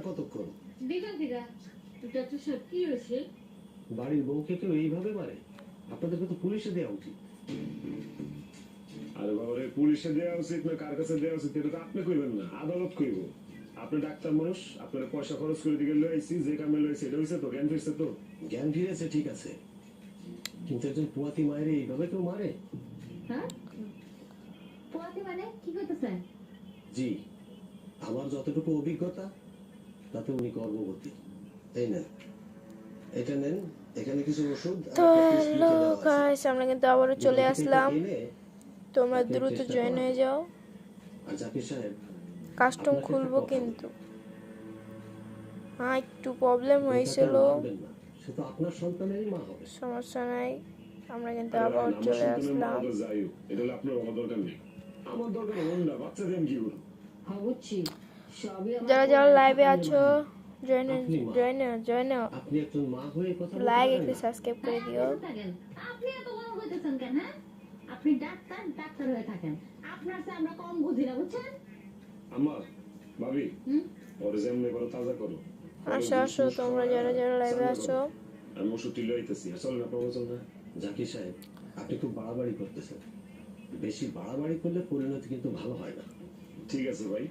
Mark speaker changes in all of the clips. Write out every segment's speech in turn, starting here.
Speaker 1: কতক্ষণ?
Speaker 2: বিকাল থেকে। ডাক্তার সাহেব কি হয়েছে?
Speaker 1: বাড়ির বউকে কেউ এইভাবে মারে? আপনাদেরকে তো পুলিশে দেওয়া উচিত।
Speaker 3: আরে বাবা রে পুলিশে দেওয়া উচিত না কার কাছে দেওয়া উচিত এটা তো আপনি কইবেন না আদালত কইব আপনি ডাক্তার মানুষ আপনার পয়সা খরচ করে দিকে লইছি যে কামে লইছি এটা হইছে তো জ্ঞান ফিরছে তো।
Speaker 1: জ্ঞান ফিরেছে ঠিক আছে। কিন্তু একজন পুয়াতি মায়ের এইভাবে কেউ মারে?
Speaker 2: হ্যাঁ? পোয়াতি মানে কি করতেছেন?
Speaker 1: জি আমার যতটুকু অভিজ্ঞতা তাতে উনি গর্ভবতী। এই নেন। এটা নেন। এখানে কিছু ওষুধ
Speaker 4: তো হ্যালো। গাইস আমরা কিন্তু আবারও চলে আসলাম। তোমরা দ্রুত জয়েন হয়ে যাও।
Speaker 1: আর জাকির সাহেব
Speaker 4: কাস্টম খুলবো কিন্তু। হ্যাঁ একটু প্রবলেম হয়েছিল
Speaker 1: কথাটা মানবেন না। সে তো আপনার সন্তানেরই মা হবে।
Speaker 4: সমস্যা নাই। আমরা কিন্তু আবার চলে আসলাম।
Speaker 3: এটা হলে আপনার বাবা দরকার নেই। আমার দরকার বাচ্চা দেন কি করুন
Speaker 4: যারা যারা লাইভে আছো জয়েন জয়েন জয়েন
Speaker 1: আপনি একজন মা হয়ে কথা
Speaker 4: লাইক একটু সাবস্ক্রাইব করে দিও।
Speaker 2: আপনি এত গরম হইতেছেন কেন হ্যাঁ? আপনি ডাক্তার ডাক্তার হয়ে থাকেন। আপনার চেয়ে আমরা কম বুঝি না বুঝছেন?
Speaker 3: আমার ভাবি
Speaker 2: হুম?
Speaker 3: ওর যেমনি তাজা করো।
Speaker 4: আসো আসো তোমরা যারা যারা লাইভে আছো।
Speaker 3: আমি ওষুধটি লইতেছি না।
Speaker 1: জাকির সাহেব আপনি খুব বাড়াবাড়ি করতেছেন। বেশি বাড়াবাড়ি করলে পরিণতি কিন্তু ভালো হয় না।
Speaker 3: ঠিক আছে ভাই।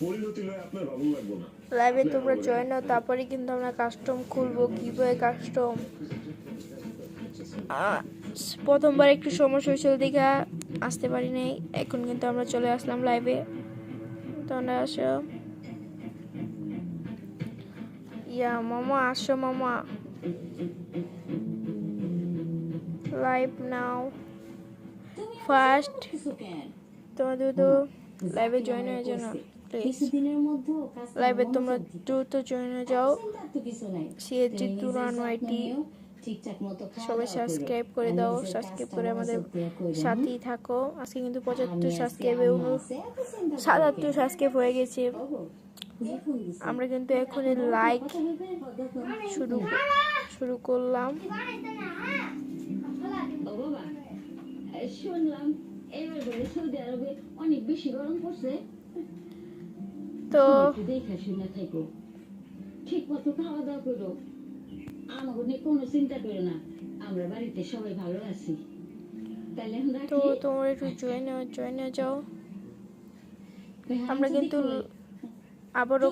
Speaker 3: পরিণতি লয় আপনার ভালো লাগবো না।
Speaker 4: লাইভে তোমরা জয়েন হও তারপরে কিন্তু আমরা কাস্টম খুলবো কীভাবে কাস্টম প্রথমবার একটু সমস্যা হয়েছিল দেখে আসতে পারি নাই এখন কিন্তু আমরা চলে আসলাম লাইভে তোমরা আসো। ইয়া মামা আসো মামা। লাইভ নাও ফার্স্ট তোমরা দ্রুত লাইভে জয়েন হয়ে যাও না প্লিজ লাইভে তোমরা দ্রুত জয়েন হয়ে যাও। সিএসজি
Speaker 2: তুমি
Speaker 4: তুরান ওয়াইটি সবাই সাবস্ক্রাইব করে। দাও সাবস্ক্রাইব করে আমাদের? সাথেই থাকো। আজকে কিন্তু পঁচাত্তর সাবস্ক্রাইবে সাতাত্তর সাবস্ক্রাইব হয়ে গেছে। আমরা কিন্তু এখনই লাইক। শুরু শুরু করলাম।
Speaker 2: শুনলাম এবার সৌদি আরবে অনেক বেশি গরম পড়ছে।
Speaker 4: তো
Speaker 2: ঠিক মতো খাওয়া দাওয়া করো। আমাকে নিয়ে কোনো চিন্তা করো না। আমরা বাড়িতে সবাই ভালো আছি।
Speaker 4: তো
Speaker 2: রাখি
Speaker 4: তোমরা একটু জয়েন জয়েন যাও। আমরা কিন্তু আবারও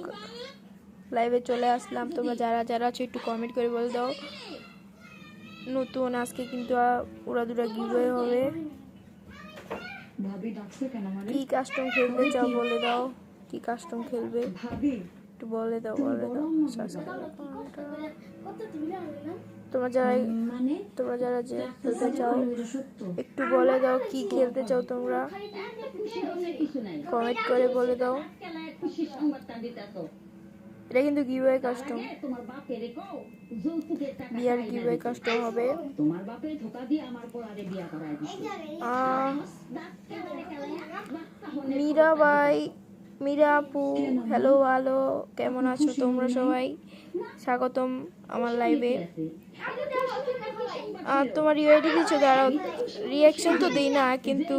Speaker 4: লাইভে চলে আসলাম। তোমরা যারা যারা আছো একটু কমেন্ট করে বলে দাও। নতুন আজকে কিন্তু আহ, উড়াদুরা গিভওয়ে হবে। কি কাস্টম খেলতে চাও বলে দাও। কি কাস্টম খেলবে? একটু বলে দাও বলে দাও। তোমরা যারা
Speaker 2: মানে
Speaker 4: তোমরা যারা যে খেলতে চাও একটু বলে দাও কি খেলতে চাও তোমরা। কমেন্ট করে বলে দাও। এটা কিন্তু গিভওয়ে কাস্টম
Speaker 2: তোমার বাপের কও
Speaker 4: বিয়ার গিভওয়ে কাস্টম হবে।
Speaker 2: তোমার বাপে ধোকা দিয়ে আমার পোলারে বিয়া করাই দিছে।
Speaker 4: আহ, মীরা আপু হ্যালো ভালো কেমন আছো তোমরা সবাই? স্বাগতম আমার লাইভে আর তোমার ইউআইডি দিচ্ছ দাঁড়াও। রিয়াকশন তো দিই না কিন্তু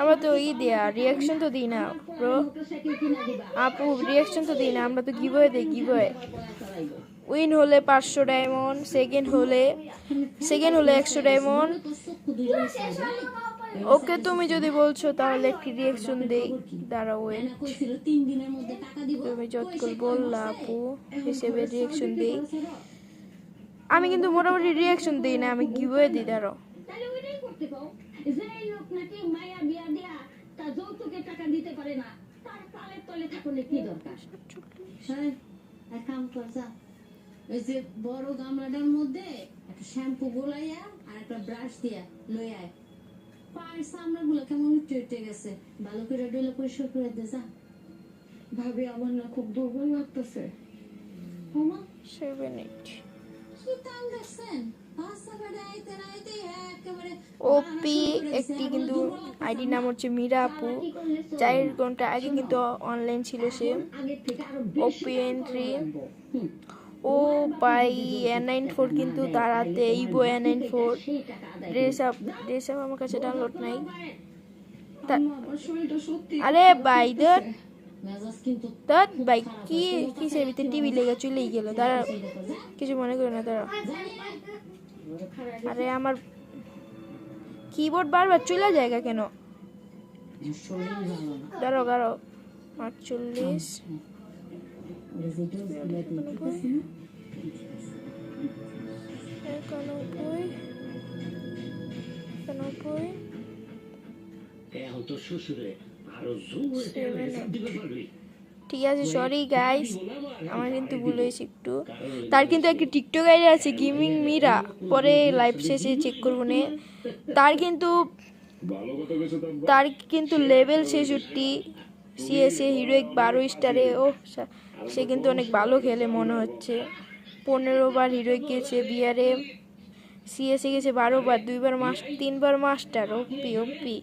Speaker 4: আমরা তো ই দেয়া রিয়াকশন তো দিই না ব্রো আপু রিয়াকশন তো দিই না আমরা তো গিভওয়ে দিই গিভওয়ে উইন হলে পাঁচশো ডায়মন্ড সেকেন্ড হলে সেকেন্ড হলে একশো ডায়মন্ড ওকে তুমি যদি বলছো, তাহলে একটি রিয়াকশন দেই। দাঁড়াও তুমি যতক্ষণ বললা আপু, হিসেবে রিয়াকশন দিই। আমি কিন্তু মোটামুটি রিয়াকশন দিই না, আমি গিভওয়ে দিই, দাঁড়াও।
Speaker 2: কি ওই যে বড় গামলাটার মধ্যে একটা শ্যাম্পু গোলাইয়া আর একটা ব্রাশ দিয়া লই আয়। পায়ের চামড়া গুলো কেমন উঠে উঠে গেছে? ভালো করে ডলে পরিষ্কার করে দে যা। ভাবি আমার না খুব দুর্বল লাগতেছে। ওমা
Speaker 4: সেভেন এইট
Speaker 2: কি টান দেখছেন?
Speaker 4: ওপি একটি কিন্তু আইডি নাম হচ্ছে মীরা আপু। চার ঘণ্টা আগে কিন্তু অনলাইন ছিল সে। ওপি এন্ট্রি ও বাই এন নাইন ফোর কিন্তু তার হাতে Evo
Speaker 2: N nine four
Speaker 4: dress up dress up আমার কাছে ডাউনলোড নাই। আরে বাইদের
Speaker 2: মেজাজ কিন্তু
Speaker 4: তা ভাই, কি, কিসের ভিতরে টিভি লেগে চলেই গেল? দাঁড়া কিছু মনে করো না দাঁড়া আরে আমার কিবোর্ড বারবার চলে জায়গা কেন? দাঁড়াও দাঁড়াও। আটচল্লিশ
Speaker 2: রেজিডিউসগুলো দিতেছি না
Speaker 4: একানব্বই একানব্বই
Speaker 1: এখন তো শ্বশুরে আরও জোর
Speaker 4: Seven.
Speaker 1: পারবি
Speaker 4: ঠিক আছে সরি গাইস আমার কিন্তু ভুল হয়েছে একটু তার কিন্তু একটা টিকটক আইডি আছে গেমিং মিরা পরে লাইভ শেষে চেক করব নে তার কিন্তু। তার কিন্তু লেভেল ছেষট্টি সিএসএ হিরোইক বারো স্টারে ও সে কিন্তু অনেক ভালো খেলে মনে হচ্ছে। পনেরো বার হিরোইক গেছে বিয়ারে সিএসএ গেছে বারো বার, দুইবার মাস, তিনবার মাস্টার, ওপি ওপি।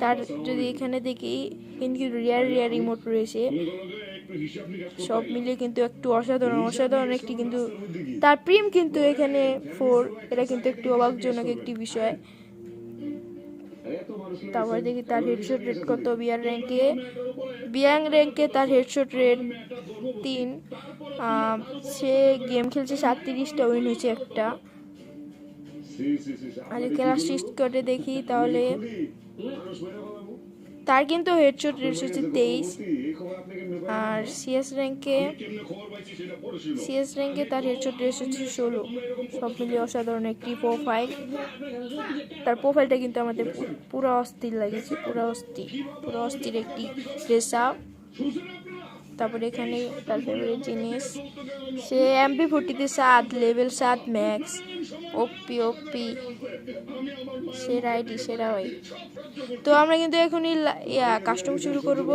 Speaker 4: তার যদি এখানে দেখি, কিন্তু রিয়ার রিয়ার রিমোট রয়েছে। সব মিলিয়ে কিন্তু একটু অসাধারণ অসাধারণ একটি কিন্তু, তার প্রিম কিন্তু এখানে ফোর, এটা কিন্তু একটু অবাকজনক একটি বিষয়। তারপরে দেখি তার হেডশট রেট কত বিয়ার র্যাঙ্কে বিয়াং র্যাঙ্কে তার হেডশট রেট তিন সে গেম খেলছে সাতত্রিশটা উইন হয়েছে একটা। আর সিক্স করে দেখি, তাহলে। তার কিন্তু হেডশট রেট হচ্ছে তেইশ? আর সিএস র্যাঙ্কে সিএস র্যাঙ্কে তার হেডশট রেট হচ্ছে ষোলো। সব মিলিয়ে অসাধারণ একটি প্রোফাইল তার প্রোফাইলটা কিন্তু আমাদের পুরো অস্থির লাগেছে, পুরো অস্থির পুরো অস্থির একটি ড্রেস আপ তারপরে এখানে তার ফেভারিট জিনিস, সে এমপি ফোর্টিতে সাত লেভেল সাত ম্যাক্স ওপি ওপি। সেরা আইডি, সেরা ওই তো আমরা কিন্তু এখনই ইয়া কাস্টম শুরু করব।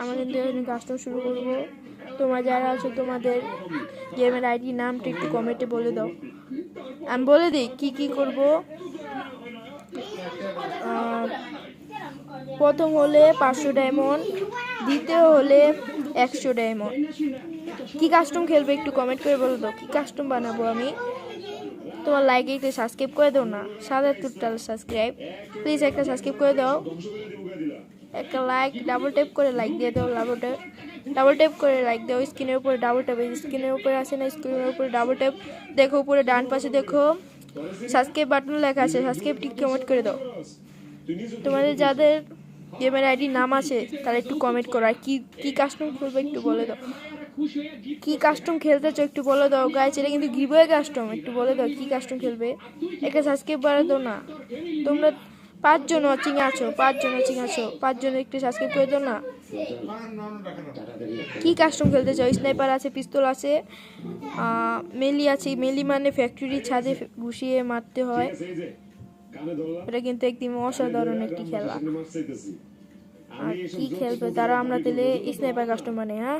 Speaker 4: আমরা কিন্তু এখনই কাস্টম শুরু করব। তোমরা যারা আছো, তোমাদের গেমের আইডি নামটা একটু কমেন্টে বলে দাও। আমি বলে দিই, কি কি করব? প্রথম হলে পাঁচশো ডায়মন্ড দ্বিতীয় হলে একশো ডায়মন্ড কি কাস্টম খেলবে একটু কমেন্ট করে বলে দাও কি কাস্টম বানাবো আমি? তোমার লাইক একটু সাবস্ক্রাইব করে দাও না, সাদা টুটাল সাবস্ক্রাইব প্লিজ একটা সাবস্ক্রাইব করে দাও। একটা লাইক ডাবল ট্যাপ করে লাইক দিয়ে দাও ডাবল ট্যাপ ডাবল ট্যাপ করে লাইক দাও স্ক্রিনের উপরে ডাবল ট্যাপ স্ক্রিনের উপরে আসে না স্ক্রিনের উপরে ডাবল ট্যাপ দেখো উপরে ডান পাশে দেখো সাবস্ক্রাইব বাটন লেখা আছে সাবস্ক্রাইব ঠিক কমেন্ট করে দাও। তোমাদের যাদের গেমের আইডি নাম আছে, তারা একটু কমেন্ট করো, আর কি কি কাস্টম খেলবে একটু বলে দাও। কি কাস্টম খেলতে চাও একটু বলে দাও গাইছে এটা কিন্তু গিভওয়ে কাস্টম একটু বলে দাও কি কাস্টম খেলবে? একে সাবস্ক্রাইব বাড়া দাও না। তোমরা পাঁচজন ওয়াচিং আছো, পাঁচজন ওয়াচিং আছো, পাঁচজন একটু সাবস্ক্রাইব করে দাও না। কি কাস্টম খেলতে চাও স্নাইপার আছে পিস্তল আছে মেলি আছে মেলি মানে ফ্যাক্টরি ছাদে ঘুষিয়ে মারতে হয়। এটা কিন্তু একদম অসাধারণ একটি খেলা। আর কি খেলবে? তারা আমরা
Speaker 3: করি
Speaker 4: তাহলে স্নাইপার কাস্টম বানাই হ্যাঁ?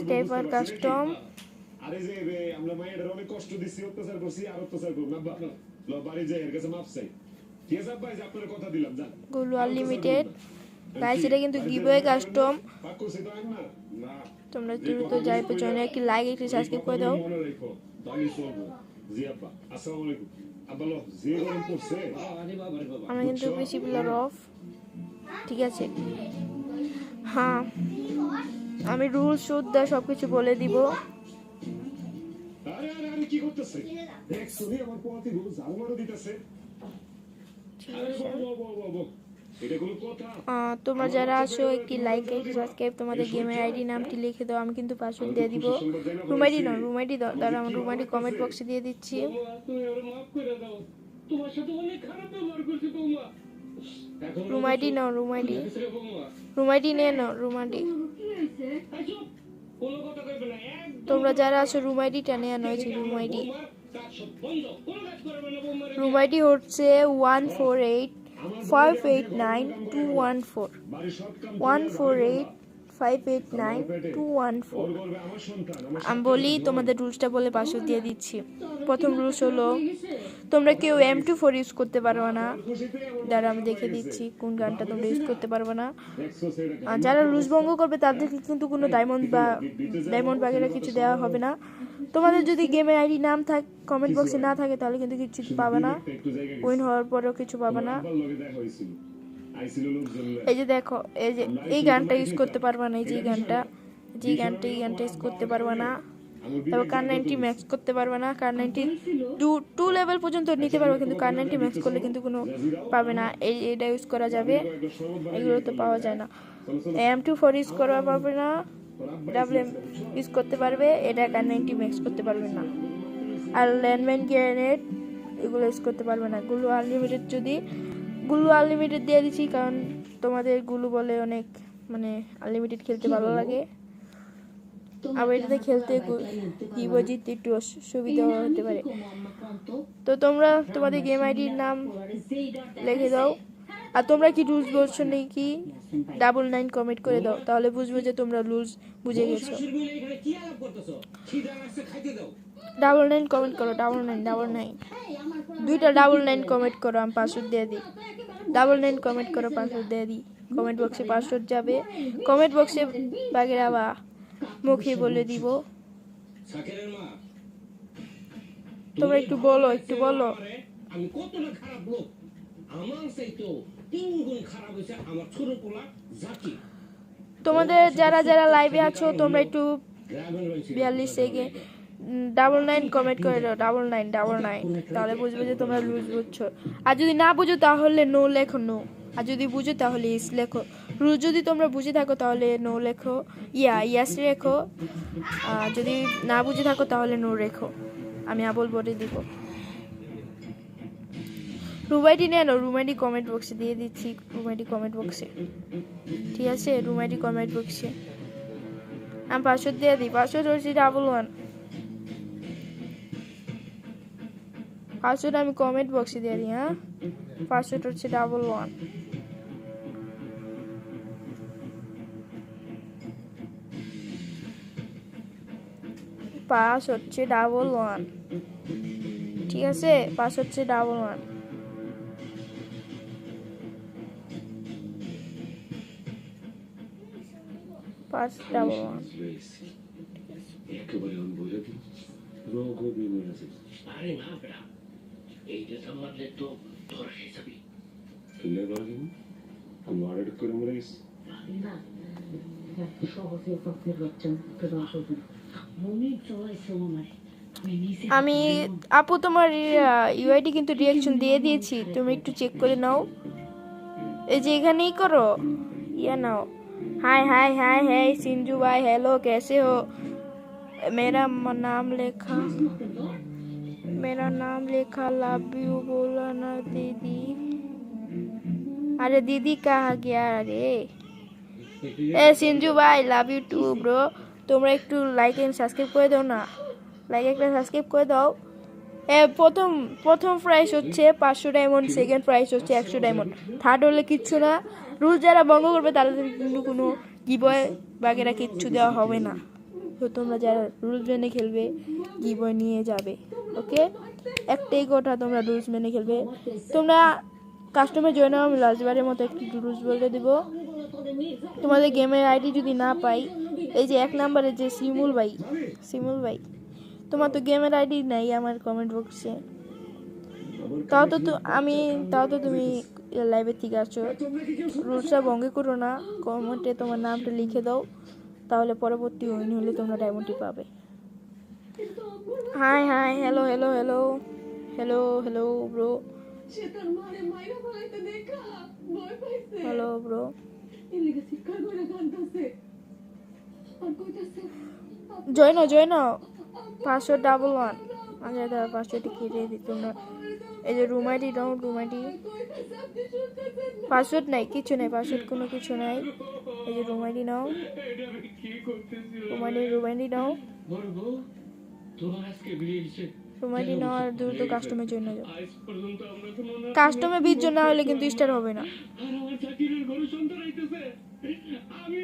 Speaker 4: স্নাইপার কাস্টম
Speaker 3: আরে যে আমরা মায়ের অনেক কষ্ট দিচ্ছি অত্যাচার করছি আর অত্যাচার করব না বাড়ি যাই এর কাছে মাপ চাই। ঠিক আছে আব্বা, আপনার কথা দিলাম যান।
Speaker 4: গুলো আনলিমিটেড গাইস এটা কিন্তু গিভওয়ে কাস্টম
Speaker 3: তো
Speaker 4: তোমরা দ্রুত যাই পেছনে একটি লাইক একটি সাবস্ক্রাইব করে দাও।
Speaker 3: মনে
Speaker 4: আমরা কিন্তু বেশি প্লেয়ার অফ ঠিক আছে? হ্যাঁ আমি রুল শুদ্ধ সব কিছু বলে দিব তোমরা যারা আছো একটি লাইক একটি সাবস্ক্রাইব তোমাদের গেমের আইডি নামটি লিখে দাও আমি কিন্তু পাসওয়ার্ড দিয়ে দিব। রুম আইডি নয় রুম আইডি দাও দাঁড়া আমার রুম আইডি কমেন্ট বক্সে দিয়ে দিচ্ছি। রুম আইডি নাও রুম আইডি রুম আইডি নিয়ে নাও রুম আইডি তোমরা যারা আছো রুমাইডি টা নিয়ে আনো এই যে রুম আইডি রুম আইডি হচ্ছে one
Speaker 3: four eight five
Speaker 4: eight nine two one four one four eight five
Speaker 3: eight nine two one four
Speaker 4: আমি বলি তোমাদের রুলসটা বলে পাসওয়ার্ড দিয়ে দিচ্ছি। প্রথম রুলস হলো তোমরা কেউ এম টু ফোর ইউজ করতে পারবে না। দ্বারা আমি দেখে দিচ্ছি কোন গানটা তোমরা ইউজ করতে পারবে না। আর যারা রুলস ভঙ্গ করবে তাদেরকে কিন্তু কোনো ডায়মন্ড বা ডায়মন্ড বাগেরা কিছু দেওয়া হবে না। তোমাদের যদি গেমের আইডি নাম থাক কমেন্ট বক্সে না থাকে তাহলে কিন্তু কিছু পাবে না। উইন হওয়ার পরেও কিছু পাবে না। এই যে দেখো, এই যে এই গানটা ইউজ করতে পারবা না, এই যে গানটা যে গানটা, এই গানটা ইউজ করতে পারবা না। তারপর কার নাইনটি ম্যাক্স করতে পারবে না কার নাইনটি টু টু লেভেল পর্যন্ত নিতে পারবে, কিন্তু কার নাইনটি ম্যাক্স করলে কিন্তু কোনো পাবে না। এই এটা ইউজ করা যাবে, এগুলো তো পাওয়া যায় না। এম টু ফোর ইউজ করা পারবে না ডাবল ইউজ করতে পারবে, এটা কার নাইনটি ম্যাক্স করতে পারবে না। আর ল্যান্ডম্যান গ্রেনেড এগুলো ইউজ করতে পারবে না। গুলো আনলিমিটেড যদি গুলো আনলিমিটেড দিয়ে দিচ্ছি কারণ তোমাদেরগুলো বলে অনেক মানে আনলিমিটেড খেলতে ভালো লাগে। আবার এটাতে খেলতে জিততে একটু সুবিধা হতে পারে। তো তোমরা তোমাদের গেম আইডির নাম লিখে দাও। আর তোমরা কি রুলস বলছো নাকি? ডাবল নাইন কমেন্ট করে দাও। তাহলে বুঝব যে তোমরা রুলস বুঝে গেছো। ডাবল নাইন কমেন্ট করো ডাবল নাইন ডাবল নাইন দুইটা ডাবল নাইন কমেন্ট করো আমি পাসওয়ার্ড দিয়ে দিই। ডাবল নাইন কমেন্ট করো পাসওয়ার্ড দিয়ে দিই। কমেন্ট বক্সে পাসওয়ার্ড যাবে। কমেন্ট বক্সে বাগেরা বা মুখে বলে দিব। তোমরা একটু বলো একটু বলো।
Speaker 1: আমি কতটা খারাপ লোক। আমার সেই তো তিন গুণ খারাপ হয়েছে আমার ছোট পোলা জাতি
Speaker 4: তোমাদের যারা যারা লাইভে আছো তোমরা একটু বিয়াল্লিশ থেকে ডাবল নাইন কমেন্ট করে দাও ডাবল নাইন ডাবল নাইন। তাহলে বুঝবে যে তোমরা লুজ বুঝছ। আর যদি না বুঝো তাহলে নো লেখো নো আর যদি বুঝো তাহলে ইস লেখো। রুল যদি তোমরা বুঝে থাকো তাহলে নো লেখো। ইয়া ইয়াস রেখো। আর যদি না বুঝে থাকো তাহলে নো রেখো। আমি আবল বলে দিব। রুমাইটি নেন রুমাইটি কমেন্ট বক্সে দিয়ে দিচ্ছি রুমাইটি কমেন্ট বক্সে ঠিক আছে রুমাইটি কমেন্ট বক্সে আমি পাসওয়ার্ড দিয়ে দিই পাসওয়ার্ড হচ্ছে ডাবল ওয়ান পাসওয়ার্ড আমি কমেন্ট বক্সে দিয়ে দিই হ্যাঁ পাসওয়ার্ড হচ্ছে ডাবল ওয়ান পাস হচ্ছে ডাবল ওয়ান ঠিক আছে পাস হচ্ছে double one pass double one
Speaker 3: একেবারে রোগ মেরেছে
Speaker 1: আরে না
Speaker 3: আমি
Speaker 4: আপু তোমার ইউআইডি কিন্তু রিয়াকশন দিয়ে দিয়েছি। তুমি একটু চেক করে নাও। এই যে এখানেই করো। ইয়া নাও। হাই হাই হাই হ্যাঁ সিঞ্জু ভাই হ্যালো কেসে হো? মেরা নাম লেখা। मेरा नाम लेखा लव यू बोला ना दीदी अरे दीदी कहा गया अरे এ সিঞ্জু ভাই লাভ ইউ টু ব্রো তোমরা একটু লাইক এন্ড সাবস্ক্রাইব করে দাও না লাইক একটা সাবস্ক্রাইব করে দাও এ প্রথম প্রথম প্রাইস হচ্ছে পাঁচশো ডায়মন্ড সেকেন্ড প্রাইস হচ্ছে একশো ডায়মন্ড থার্ড হলে কিচ্ছু না রুল যারা ভঙ্গ করবে তাদের কিন্তু কোনো গিবয় বাগেরা কিচ্ছু দেওয়া হবে না তো তোমরা যারা রুলস মেনে খেলবে গিবয় নিয়ে যাবে ওকে একটাই কথা, তোমরা রুলস মেনে খেলবে। তোমরা কাস্টমার জয়েন আমি লাস্টবারের মতো একটু রুলস বলে দেবো। তোমাদের গেমের আইডি যদি না পাই, এই যে এক নম্বরে যে শিমুল ভাই শিমুল ভাই, তোমার তো গেমের আইডি নাই আমার কমেন্ট বক্সে তাও তো আমি, তাও তো তুমি লাইভের থেকে আসছো রুলসটা ভঙ্গ করো না কমেন্টে তোমার নামটা লিখে দাও, তাহলে পরবর্তী উইন হলে তোমরা ডায়মন্ডটি পাবে।
Speaker 2: Hi hi
Speaker 4: hello hello
Speaker 2: hello hello hello bro hello bro
Speaker 4: Joy নাও জয় নাও পাঁচশো ডাবল ওয়ান আচ্ছা দাদা পাঁচশোটি কেটে দিই, তোমরা। এই যে রুম আইডি
Speaker 2: শুনতেছেন
Speaker 4: পাসওয়ার্ড নাই, কিছু নাই পাসওয়ার্ড কোনো কিছু নাই। এই যে রুম নাও। রুম আইডি নাও।
Speaker 1: বলব তোমার আজকে বিয়ে দিচ্ছে
Speaker 4: রুম আইডি নাও আর দ্রুত কাস্টমের জন্য কাস্টমে বীজ না হলে কিন্তু স্টার হবে না।
Speaker 1: আমি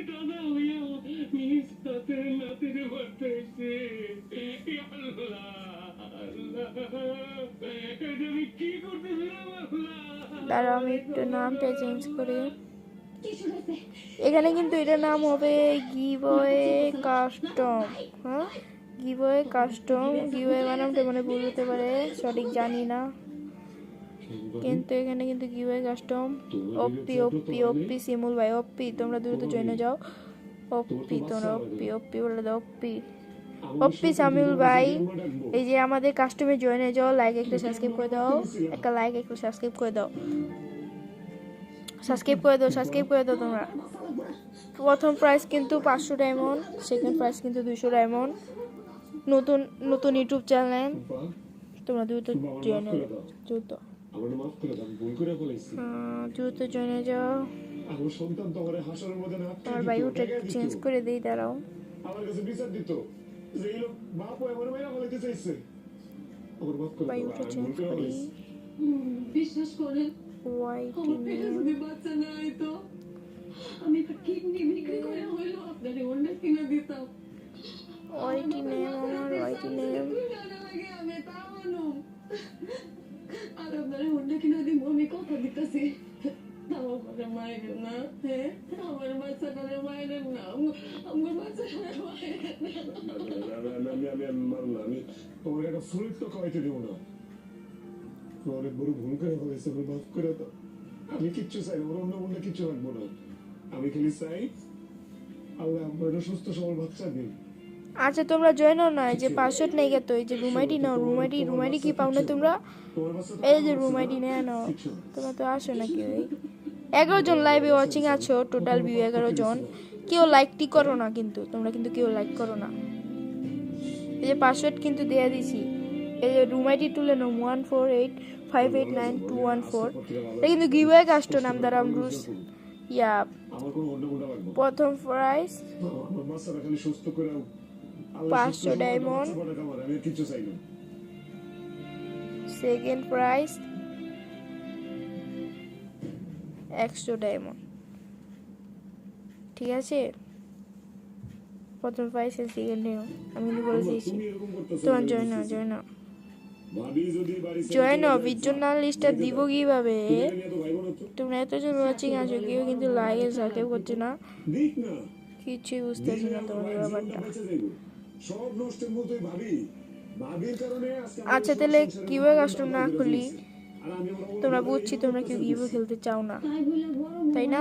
Speaker 1: আমি
Speaker 4: একটু নামটা চেঞ্জ করি এখানে কিন্তু এটার নাম হবে গিবয়ে কাস্টম হ্যাঁ? গিবয়ে কাস্টম গিবয়ে বানামটা মানে ভুল হতে পারে। সঠিক জানি না। কিন্তু এখানে কিন্তু গিভওয়ে কাস্টম ওপি ওপি ওপি শিমুল ভাই ওপি তোমরা দ্রুত জয়েনে যাও। ওপি তোমরা ওপি ওপি বলে দাও ওপি ওপি সামিউল ভাই এই যে আমাদের কাস্টমে জয়েনে যাও লাইক একটা সাবস্ক্রাইব করে দাও। একটা লাইক একটা সাবস্ক্রাইব করে দাও। সাবস্ক্রাইব করে দাও সাবস্ক্রাইব করে দাও তোমরা। প্রথম প্রাইস কিন্তু পাঁচশো ডায়মন্ড সেকেন্ড প্রাইস কিন্তু দুইশো ডায়মন্ড নতুন নতুন ইউটিউব চ্যানেল। তোমরা দ্রুত জয়েনে দ্রুত। আহ, দ্রুত জয়েনে যাও।
Speaker 3: আমার সন্তান তো আমার হাসরের মধ্যে না
Speaker 4: আমার বায়ুটা চেঞ্জ করে দিই। দাঁড়াও
Speaker 3: হয়
Speaker 4: বায়ুটা চেঞ্জ
Speaker 3: করে
Speaker 2: বিশ্বাস আমি তো কিডনি বিক্রি করে হইল আপনারে অন্য কিনে দিতাম।
Speaker 4: নেম আমার নেম
Speaker 2: দুই আমি কিনে দিব না
Speaker 3: ভুল করে করে দাও আমি কিচ্ছু চাই ওর অন্য অন্য কিচ্ছু রাখব না আমি খালি চাই আল্লাহ আপনার সুস্থ সবল বাচ্চা দিন
Speaker 4: আচ্ছা তোমরা জয়েন হও না যে পাসওয়ার্ড নেই গেতো এই যে রুম আইডি নাও রুম আইডি কি পাও না তোমরা? এই যে রুম আইডি নিয়ে নাও, তোমরা তো আসো না কি কেউ। এগারো জন লাইভে ওয়াচিং আছো টোটাল ভিউ এগারো জন। কেউ লাইকটি করো না কিন্তু, তোমরা কিন্তু কেউ লাইক করো না। এই যে পাসওয়ার্ড কিন্তু দেয়া দিছি। এই যে রুম আইডি তুলে নাও one four eight five eight nine two one four এটা কিন্তু গিভওয়ে কাস্টম নাম দ্বারা রুস ইয়া। প্রথম
Speaker 3: আল্লাহ
Speaker 4: পাঁচশো
Speaker 3: না।
Speaker 4: সেকেন্ড প্রাইস একশো ডায়মন্ড। ঠিক আছে? প্রথম প্রাইস সেকেন্ড ডায়মন্ড আমি কিন্তু বলে দিয়েছি তোমার জয় না জয় না জয় না লিস্টটা দিব কীভাবে। তোমরা এতজন ওয়াচিং আছো কেউ কিন্তু লাইকে সাবস্ক্রাইব করছে না। কিছুই বুঝতেছি না তোমাদের ব্যাপারটা।
Speaker 3: সব নষ্টের মতোই ভাবি। ভাবির কারণে
Speaker 4: আচ্ছা তাহলে কীভাবে কাস্টম না খুলি তোমরা বুঝছি তোমরা কেউ। গিভও খেলতে চাও না।
Speaker 2: তাই
Speaker 4: না?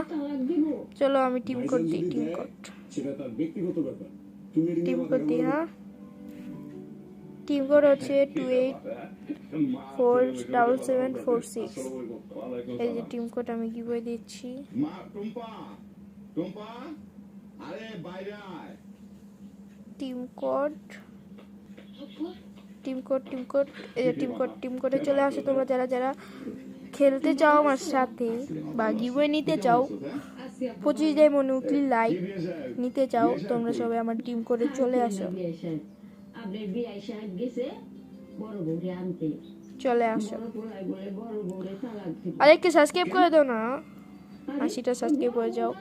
Speaker 4: চলো আমি টিম কোড দিই টিম কোড।
Speaker 3: সেটা তার ব্যক্তিগত ব্যাপার। তুমি
Speaker 4: টিম কোড দিই হ্যাঁ টিম কোড হচ্ছে two eight four double seven four six. এই যে টিম কোড আমি কি বই দিচ্ছি।
Speaker 5: মা টুম্পা টুম্পা আরে বাইরে আয়।
Speaker 4: Team code team code team code এই টিম কোড টিম কোডে চলে আসো তোমরা যারা যারা খেলতে চাও আমার সাথে বা গিবই নিতে চাও পঁচিশ লাইভ
Speaker 3: বিয়ে সাহেব,
Speaker 4: নিতে চাও তোমরা সবাই আমার টিম কোডে চলে আসো।
Speaker 2: গেছে
Speaker 4: চলে আসো। আরেকটা সাবস্ক্রাইব করে দাও না। আশিটা সাবস্ক্রাইব করে যাও।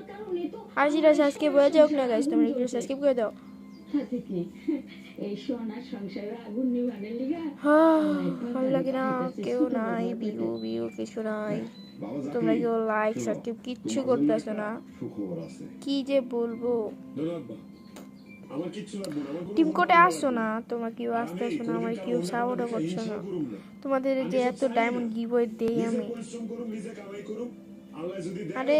Speaker 4: আশিটা সাবস্ক্রাইব হয়ে যাও না গাইস তোমরা একটু সাবস্ক্রাইব করে দাও।
Speaker 2: সাথে কি এই সোনার সংসারে আগুন নিবানের লিগা
Speaker 4: হ্যাঁ, ভালো লাগে না কেউ নাই বিউ বিউ কিছু নাই। তোমরা কেউ লাইক সাবস্ক্রাইব কিচ্ছু করতেছো না। কি যে বলব? টিম কোটে আসছো না তোমরা কেউ আসতেছো না আমার কেউ সাপোর্টও করছ না। তোমাদের যে এত ডায়মন্ড গিভওয়ে দেই আমি। আরে।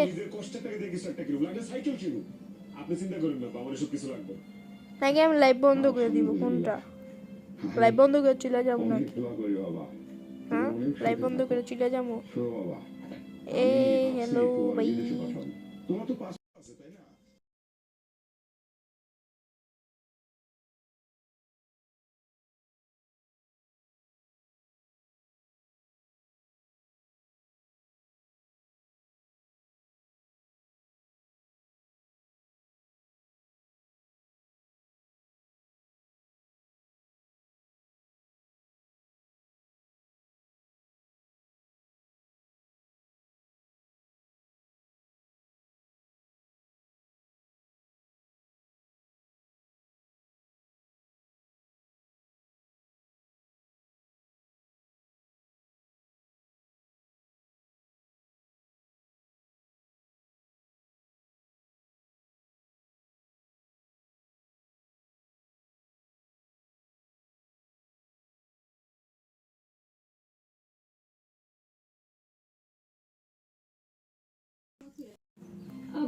Speaker 3: আপনি চিন্তা করেন না আমার এসব কিছু লাগবে।
Speaker 4: নাকি আমি লাইভ বন্ধ করে দিব কোনটা? লাইভ বন্ধ করে চলে যাব নাকি? হ্যাঁ? লাইভ বন্ধ করে চলে যাব?
Speaker 5: এই
Speaker 4: এ হ্যালো ভাই।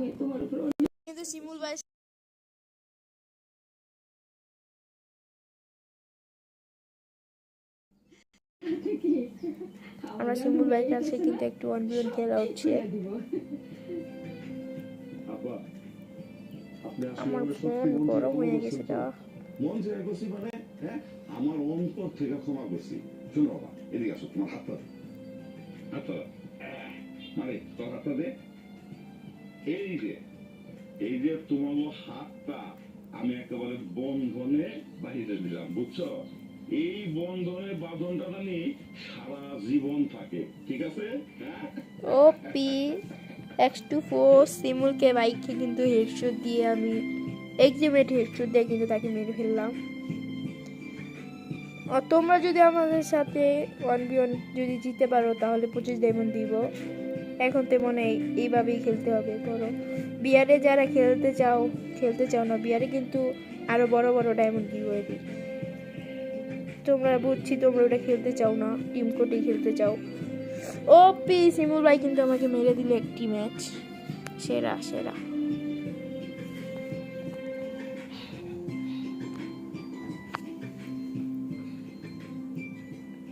Speaker 2: আমি তোমার উপর
Speaker 4: কিন্তু শিমুল ভাই আমরা শিমুল ভাইয়ের কাছে কিন্তু একটু ওয়ান বি খেলা হচ্ছে আমার ফোন গরম হয়ে গেছে তা
Speaker 3: মন থেকে করছি মানে হ্যাঁ আমার অন্তর থেকে ক্ষমা করছি। শোনো বাবা এদিকে আসো তোমার হাতটা হাতটা দাও। মানে তোর হাতটা দে। এই যে এই যে তোমার হাতটা আমি একেবারে বন্ধনে বাহিরে দিলাম, বুঝছ? এই বন্ধনে বাঁধনটা জানি সারা জীবন থাকে, ঠিক আছে? হ্যাঁ?
Speaker 4: O P X two four শিমুলকে বাইককে কিন্তু হেডশট দিয়ে আমি এক্সিমেট হেডশট দিয়ে কিন্তু তাকে মেরে ফেললাম। তোমরা যদি আমাদের সাথে ওয়ান বি ওয়ান যদি জিতে পারো, তাহলে পঁচিশ ডায়মন্ড দিব। এখন তো মনে এইভাবেই খেলতে হবে। ধরো, বিয়ারে যারা খেলতে চাও খেলতে চাও না, বিয়ারে কিন্তু আরও বড় বড় ডায়মন্ড এদের তোমরা বুঝছি, তোমরা ওটা খেলতে চাও না টিম কোটেই খেলতে চাও। ও পি শিমুল ভাই কিন্তু আমাকে মেরে দিল একটি ম্যাচ সেরা সেরা।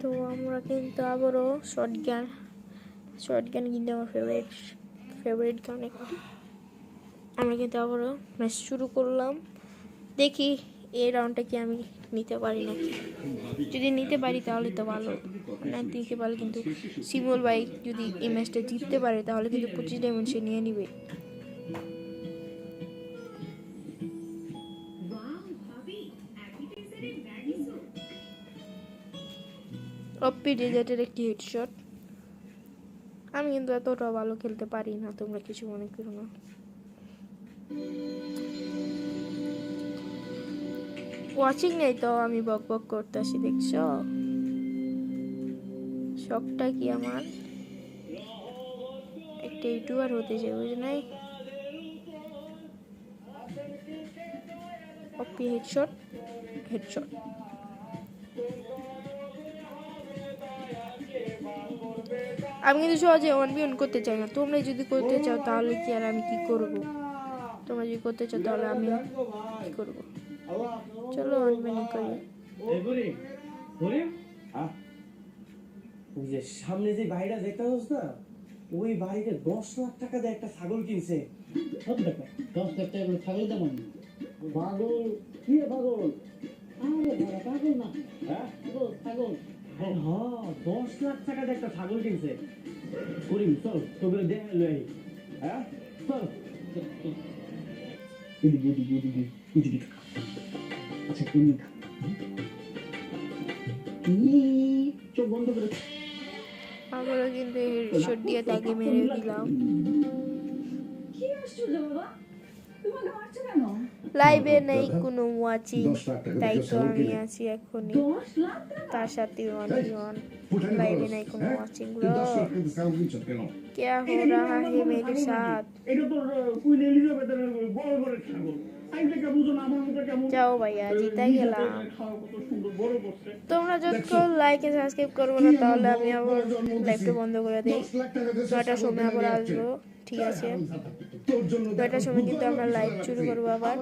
Speaker 4: তো আমরা কিন্তু আবারও শর্ট গান শর্ট গান কিন্তু আমার ফেভারিট ফেভারিট গান একটি। আমরা কিন্তু আবারও ম্যাচ শুরু করলাম। দেখি এই রাউন্ডটা কি আমি নিতে পারি নাকি? যদি নিতে পারি তাহলে তো ভালো। না নিতে পারলে কিন্তু শিমুল ভাই যদি এই ম্যাচটা জিততে পারে তাহলে কিন্তু পঁচিশ ডায়মন্ড সে নিয়ে নিবে। অপ্পি ডেজার্টের একটি হেডশট আমি কিন্তু এতটা ভালো খেলতে পারি না, তোমরা কিছু মনে করো না। ওয়াচিং নেই তো, আমি বক বক করতেছি, দেখছ? শখটা কি আমার? একটা ইউটিউবার হতে চাই বুঝ নাই? অপি হেডশট হেডশট আমি কিন্তু সহজে ওয়ান বি ওয়ান করতে চাই না। তোমরা যদি করতে চাও তাহলে কি আর আমি কি করব? তোমরা যদি করতে চাও তাহলে আমি কি করব? চলো ওয়ান বি ওয়ান করি।
Speaker 5: হ্যাঁ?
Speaker 1: যে সামনে যে বাড়িটা দেখতে পাচ্ছ না, ওই বাড়িতে দশ লাখ টাকা দিয়ে একটা ছাগল কিনছে।
Speaker 6: সব টাকা দশ লাখ টাকা ছাগল দাম
Speaker 1: পাগল, কি পাগল?
Speaker 6: আরে পাগল না।
Speaker 1: হ্যাঁ?
Speaker 6: ছাগল। ছাগল
Speaker 1: হ্যাঁ দশ লাখ টাকা দিয়ে একটা ছাগল কিনছে। করিম চল তোকে দেখে লই হ্যাঁ? চল। এদিকে এদিকে এদিকে এদিকে আচ্ছা এদিকে চোখ বন্ধ করে
Speaker 4: কিন্তু হেডশট দিয়ে তাকে মেরে দিলাম।
Speaker 2: কি আশ্চর্য বাবা? তোমাকে মারছো কেন?
Speaker 4: লাইভে নেই কোনো ওয়াচিং
Speaker 5: দশ লাখ টাকা
Speaker 4: তাই
Speaker 5: দিয়ে
Speaker 4: তো
Speaker 5: ছাগল
Speaker 4: আমি
Speaker 5: কিনে।
Speaker 4: আছি এখনই
Speaker 2: দশ লাখ টাকা
Speaker 4: তার সাথে ওয়ান
Speaker 5: এই,
Speaker 4: ওয়ান
Speaker 5: ফুটানি
Speaker 4: লাইভে
Speaker 5: খরচ,
Speaker 4: নেই কোনো
Speaker 5: হ্যাঁ?
Speaker 4: ওয়াচিং
Speaker 5: তুই দশ লাখ টাকা দিয়ে ছাগল কিনছো কেন
Speaker 4: क्या हो रहा है मेरे साथ যাও ভাইয়া জিতাই গেলাম। তোমরা যত লাইক এন্ড সাবস্ক্রাইব করব না তাহলে আমি আবার লাইভটা বন্ধ করে দিই। নয়টার সময় আবার আসব ঠিক আছে। নয়টার সময় কিন্তু আমরা লাইভ শুরু করব আবার।